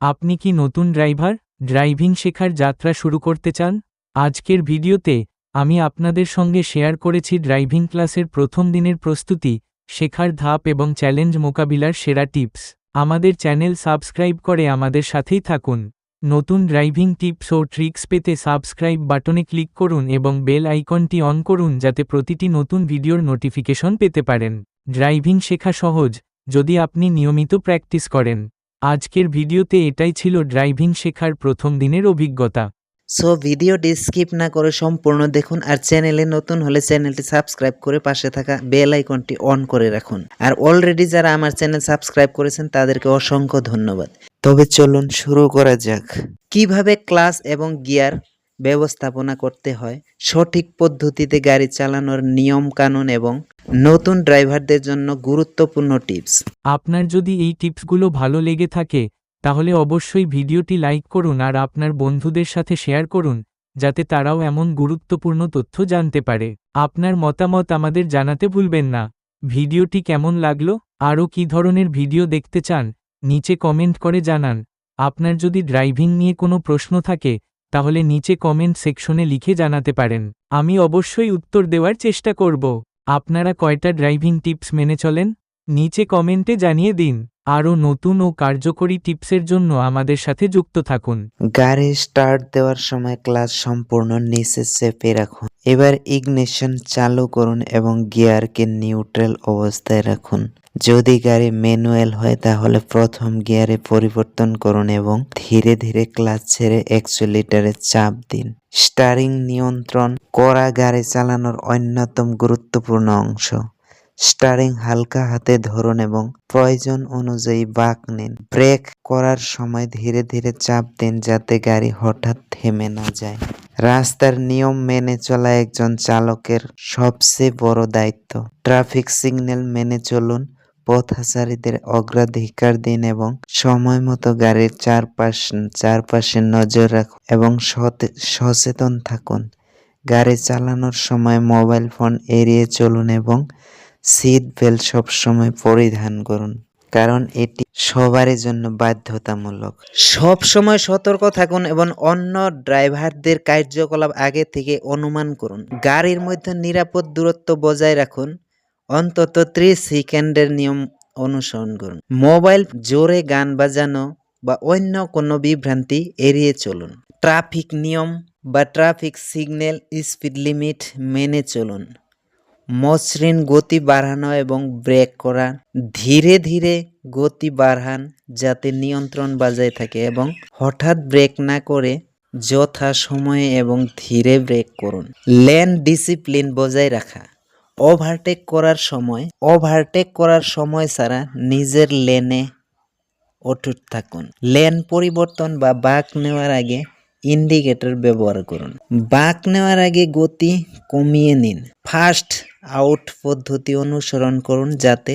আপনি কি নতুন ড্রাইভার? ড্রাইভিং শেখার যাত্রা শুরু করতে চান? আজকের ভিডিওতে আমি আপনাদের সঙ্গে শেয়ার করেছি ড্রাইভিং ক্লাসের প্রথম দিনের প্রস্তুতি, শেখার ধাপ এবং চ্যালেঞ্জ মোকাবিলার সেরা টিপস। আমাদের চ্যানেল সাবস্ক্রাইব করে আমাদের সাথেই থাকুন। নতুন ড্রাইভিং টিপস ও ট্রিক্স পেতে সাবস্ক্রাইব বাটনে ক্লিক করুন এবং বেল আইকনটি অন করুন যাতে প্রতিটি নতুন ভিডিওর নোটিফিকেশন পেতে পারেন। ড্রাইভিং শেখা সহজ, যদি আপনি নিয়মিত প্র্যাকটিস করেন। আজকের ভিডিওতে এটাই ছিল ড্রাইভিং শেখার প্রথম দিনের অভিজ্ঞতা। সো ভিডিওটি স্কিপ না করে সম্পূর্ণ দেখুন আর চ্যানেলে নতুন হলে চ্যানেলটি সাবস্ক্রাইব করে পাশে থাকা বেল আইকনটি অন করে রাখুন। আর অলরেডি যারা আমার চ্যানেল সাবস্ক্রাইব করেছেন, তাদেরকে অসংখ্য ধন্যবাদ। তবে চলুন শুরু করা যাক। কীভাবে ক্লাস এবং গিয়ার ব্যবস্থাপনা করতে হয়। সঠিক পদ্ধতিতে গাড়ি চালানোর নিয়ম কানুন এবং নতুন ড্রাইভারদের জন্য গুরুত্বপূর্ণ টিপস। আপনার যদি এই টিপসগুলো ভালো লেগে থাকে, তাহলে অবশ্যই ভিডিওটি লাইক করুন আর আপনার বন্ধুদের সাথে শেয়ার করুন, যাতে তারাও এমন গুরুত্বপূর্ণ তথ্য জানতে পারে। আপনার মতামত আমাদের জানাতে ভুলবেন না। ভিডিওটি কেমন লাগল, আরও কী ধরনের ভিডিও দেখতে চান, নিচে কমেন্ট করে জানান। আপনার যদি ড্রাইভিং নিয়ে কোনো প্রশ্ন থাকে তাহলে নিচে কমেন্ট সেকশনে লিখে জানাতে পারেন। আমি অবশ্যই উত্তর দেওয়ার চেষ্টা করব। আপনারা কয়টা ড্রাইভিং টিপস মেনে চলেন? নিচে কমেন্টে জানিয়ে দিন। আরও নতুন ও কার্যকরী টিপসের জন্য আমাদের সাথে যুক্ত থাকুন। গাড়ি স্টার্ট দেওয়ার সময় ক্লাস সম্পূর্ণ নিচে চেপে রাখুন। এবার ইগনিশন চালু করুন এবং গিয়ারকে নিউট্রাল অবস্থায় রাখুন। যদি গাড়ি ম্যানুয়াল হয়, তাহলে প্রথম গিয়ারে পরিবর্তন করুন এবং ধীরে ধীরে ক্লাচ ছেড়ে অ্যাক্সুলেটারে চাপ দিন। স্টারিং নিয়ন্ত্রণ করা গাড়ি চালানোর অন্যতম গুরুত্বপূর্ণ অংশ। স্টারিং হালকা হাতে ধরুন এবং প্রয়োজন অনুযায়ী বাঁক নিন। ব্রেক করার সময় ধীরে ধীরে চাপ দিন যাতে গাড়ি হঠাৎ থেমে না যায়। রাস্তার নিয়ম মেনে চলা একজন চালকের সবচেয়ে বড় দায়িত্ব। ট্রাফিক সিগন্যাল মেনে চলুন, পথচারীদের অগ্রাধিকার দিন এবং সময় মতো গাড়ির চারপাশ, চারপাশে নজর রাখুন এবং সচেতন থাকুন। গাড়ি চালানোর সময় মোবাইল ফোন এড়িয়ে চলুন এবং সিট বেল্ট সবসময় পরিধান করুন, কারণ এটি সবারই জন্য বাধ্যতামূলক। সব সময় সতর্ক থাকুন এবং অন্য ড্রাইভারদের কার্যকলাপ আগে থেকে অনুমান করুন। গাড়ির মধ্যে নিরাপদ দূরত্ব বজায় রাখুন, অন্তত ত্রিশ সেকেন্ডের নিয়ম অনুসরণ করুন। মোবাইল জোরে গান বাজানো বা অন্য কোনো বিভ্রান্তি এড়িয়ে চলুন। ট্রাফিক নিয়ম বা ট্রাফিক সিগন্যাল স্পিড লিমিট মেনে চলুন। মসৃণ গতি বাড়ানো এবং ব্রেক করা ধীরে ধীরে গতি বাড়ান যাতে নিয়ন্ত্রণ বজায় থাকে এবং হঠাৎ ব্রেক না করে যথা সময়ে এবং ধীরে ব্রেক করুন। লেন ডিসিপ্লিন বজায় রাখা। ওভারটেক করার সময়, ওভারটেক করার সময় ছাড়া নিজের লেনে অটুট থাকুন। লেন পরিবর্তন বা বাঁক নেওয়ার আগে ইন্ডিকেটর ব্যবহার করুন। বাঁক নেওয়ার আগে গতি কমিয়ে নিন। ফাস্ট আউট পদ্ধতি অনুসরণ করুন যাতে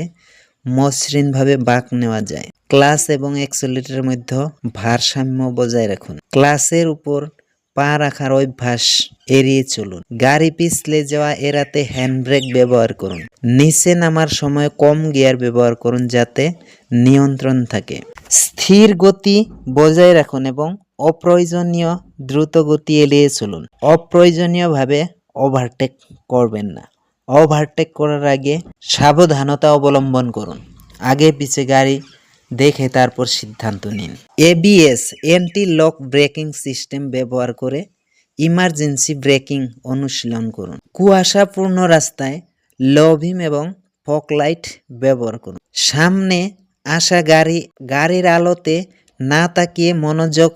মসৃণভাবে বাঁক নেওয়া যায়। ক্লাস এবং অ্যাক্সেলেটরের মধ্যে ভারসাম্য বজায় রাখুন। ক্লাসের উপর পা রাখার অভ্যাস এড়িয়ে চলুন। গাড়ি পিছলে যাওয়া, এড়াতে হ্যান্ডব্রেক ব্যবহার করুন। নিচে নামার সময় কম গিয়ার ব্যবহার করুন যাতে নিয়ন্ত্রণ থাকে। স্থির গতি বজায় রাখুন এবং অপ্রয়োজনীয় দ্রুত গতি এড়িয়ে চলুন। অপ্রয়োজনীয়ভাবে ওভারটেক করবেন না। ওভারটেক করার আগে সাবধানতা অবলম্বন করুন। আগে পিছে গাড়ি দেখে তারপর সিদ্ধান্ত নিন। ABS anti lock braking system ব্যবহার করে ইমার্জেন্সি ব্রেকিং অনুশীলন করুন। কুয়াশাপূর্ণ রাস্তায় লভিম এবং ফক লাইট ব্যবহার করুন। সামনে আসা গাড়ি, গাড়ির আলোতে না তাকিয়ে মনোযোগ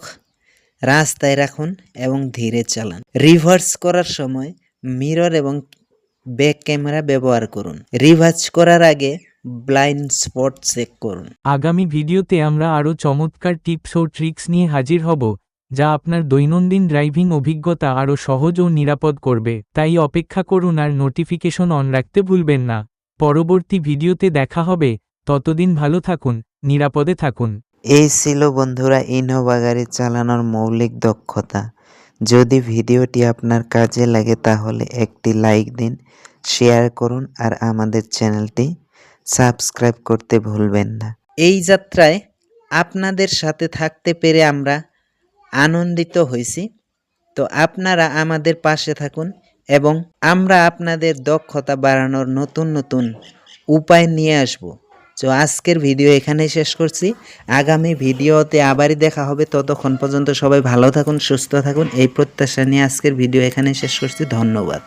রাস্তায় রাখুন এবং ধীরে চালান। রিভার্স করার সময় মিরর এবং ব্যাক ক্যামেরা ব্যবহার করুন। রিভার্স করার আগে ব্লাইন্ড স্পট চেক করুন। আগামী ভিডিওতে আমরা আরও চমৎকার টিপস ও ট্রিক্স নিয়ে হাজির হব, যা আপনার দৈনন্দিন ড্রাইভিং অভিজ্ঞতা আরও সহজ ও নিরাপদ করবে। তাই অপেক্ষা করুন আর নোটিফিকেশন অন রাখতে ভুলবেন না। পরবর্তী ভিডিওতে দেখা হবে। ততদিন ভালো থাকুন, নিরাপদে থাকুন। এই ছিল বন্ধুরা ইনোভা গাড়ি চালানোর মৌলিক দক্ষতা। যদি ভিডিওটি আপনার কাজে লাগে তাহলে একটি লাইক দিন, শেয়ার করুন আর আমাদের চ্যানেলটি সাবস্ক্রাইব করতে ভুলবেন না। এই যাত্রায় আপনাদের সাথে থাকতে পেরে আমরা আনন্দিত হয়েছি। তো আপনারা আমাদের পাশে থাকুন এবং আমরা আপনাদের দক্ষতা বাড়ানোর নতুন নতুন উপায় নিয়ে আসব। তো আজকের ভিডিও এখানেই শেষ করছি। আগামী ভিডিওতে আবারই দেখা হবে। ততক্ষণ পর্যন্ত সবাই ভালো থাকুন, সুস্থ থাকুন। এই প্রত্যাশা নিয়ে আজকের ভিডিও এখানেই শেষ করছি। ধন্যবাদ।